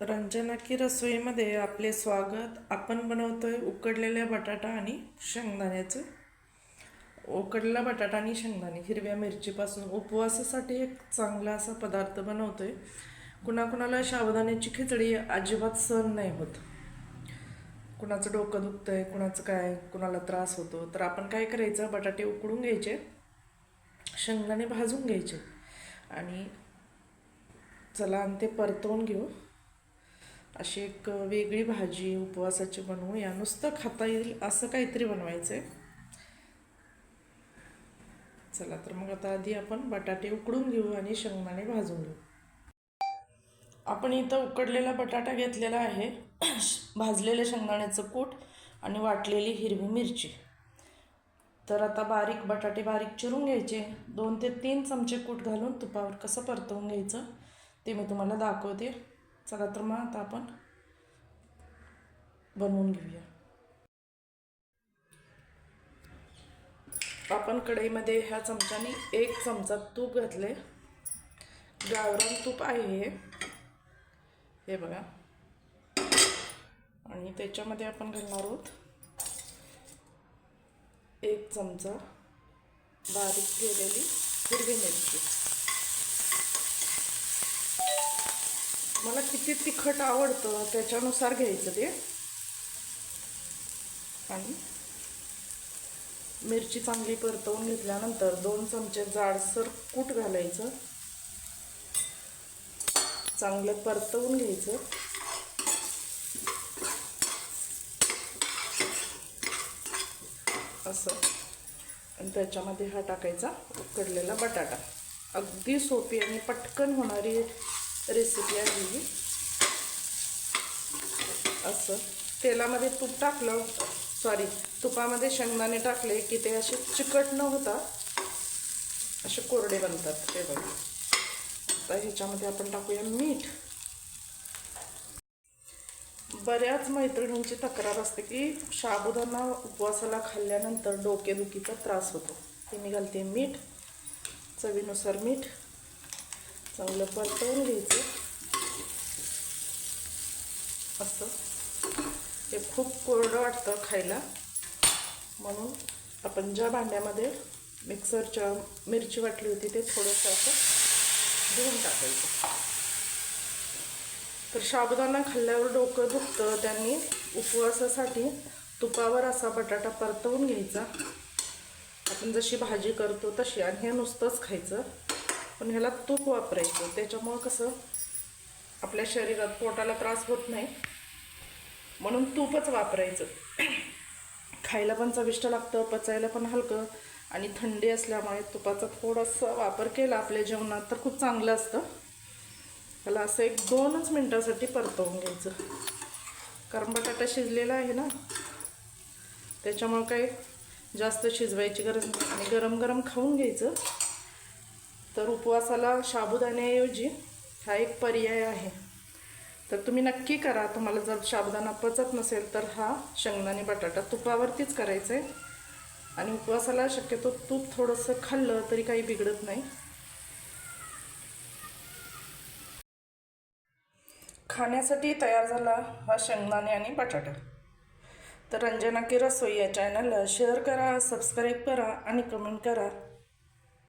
रंजना की रसोईमध्ये आपले स्वागत. आपण बनवतोय उकडलेल्या बटाटा आणि शेंगदाण्याचं. उकडलेला बटाटा आणि शेंगदाणे हिरव्या मिरचीपासून. उपवासासाठी एक चांगला असा पदार्थ बनवतोय. कुणाकुणाला साबुदाण्याची खिचडी अजिबात सहन नाही होत. कुणाचं डोकं दुखतंय कुणाचं काय कुणाला त्रास होतो तर आपण काय करायचं? बटाटे उकडून घ्यायचे शेंगदाणे भाजून घ्यायचे आणि चला आणि ते परतवून घेऊ. अशी एक वेगळी भाजी उपवासाची बनवूया नुसतं खाता येईल असं काहीतरी बनवायचं आहे चला तर मग आता आधी आपण बटाटे उकडून घेऊ आणि शेंगदाणे भाजून घेऊ. आपण इथं उकडलेला बटाटा घेतलेला आहे. भाजलेले शेंगदाण्याचं कूट आणि वाटलेली हिरवी मिरची. तर आता बारीक बटाटे बारीक चिरून घ्यायचे. दोन ते तीन चमचे कूट घालून तुपावर कसं परतवून घ्यायचं ते मी तुम्हाला दाखवते. चला तर मग आता आपण बनवून घेऊया. आपण कढईमध्ये ह्या चमच्याने एक चमचा तूप घातले. गावरान तूप आहे हे. हे बघा. आणि त्याच्यामध्ये आपण घालणार आहोत एक चमचा बारीक केलेली हिरवी मिरची. मला किती तिखट आवडतं त्याच्यानुसार घ्यायचं ते. आणि मिरची चांगली परतवून घेतल्यानंतर दोन चमचे जाडसर कूट घालायचं. चांगलं परतवून घ्यायचं. असं. आणि त्याच्यामध्ये हा टाकायचा उकडलेला बटाटा. अगदी सोपी आणि पटकन होणारी रेसिपी आहे ही. असं. तेलामध्ये तूप टाकलं सॉरी तुपामध्ये शेंगदाणे टाकले की ते असे चिकट न होता असे कोरडे बनतात ते बघा. आता ह्याच्यामध्ये आपण टाकूया मीठ. बऱ्याच मैत्रिणींची तक्रार असते की साबुदाणा उपवासाला खाल्ल्यानंतर डोकेदुखीचा त्रास होतो. ते मी घालते मीठ चवीनुसार मीठ चांगलं परतवून घ्यायचं. असं. हे खूप कोरडं वाटतं खायला. म्हणून आपण ज्या भांड्यामध्ये मिक्सरच्या मिरची वाटली होती ते थोडंसं असं धुवून टाकायचं. तर साबुदाणा खाल्ल्यावर डोकं दुखतं त्यांनी उपवासासाठी तुपावर असा बटाटा परतवून घ्यायचा. आपण जशी भाजी करतो तशी आणि हे नुसतंच खायचं. पण ह्याला तूप वापरायचं. त्याच्यामुळं कसं आपल्या शरीरात पोटाला त्रास होत नाही. म्हणून तूपच वापरायचं. खायला पण चविष्ट लागतं पचायला पण हलकं आणि थंडी असल्यामुळे तुपाचा थोडासा वापर केला आपल्या जेवणात तर खूप चांगलं असतं. त्याला असं एक दोनच मिनटासाठी परतवून घ्यायचं. कारण बटाटा शिजलेला आहे ना त्याच्यामुळं काही जास्त शिजवायची गरज नाही. आणि गरम गरम खाऊन घ्यायचं. तर उपवासाला साबुदाण्याऐवजी हा एक पर्याय आहे. तर तुम्ही नक्की करा तुम्हाला जर साबुदाणा पचत नसेल तर हा शेंगदाणे बटाटा तुपावरतीच करायचं आहे आणि उपवासाला शक्यतो तूप थोडंसं खाल्लं तरी काही बिघडत नाही. खाण्यासाठी तयार झाला हा शेंगदाणे आणि बटाटा. तर रंजना की रसोई या चॅनलला शेअर करा सबस्क्राईब करा आणि कमेंट करा.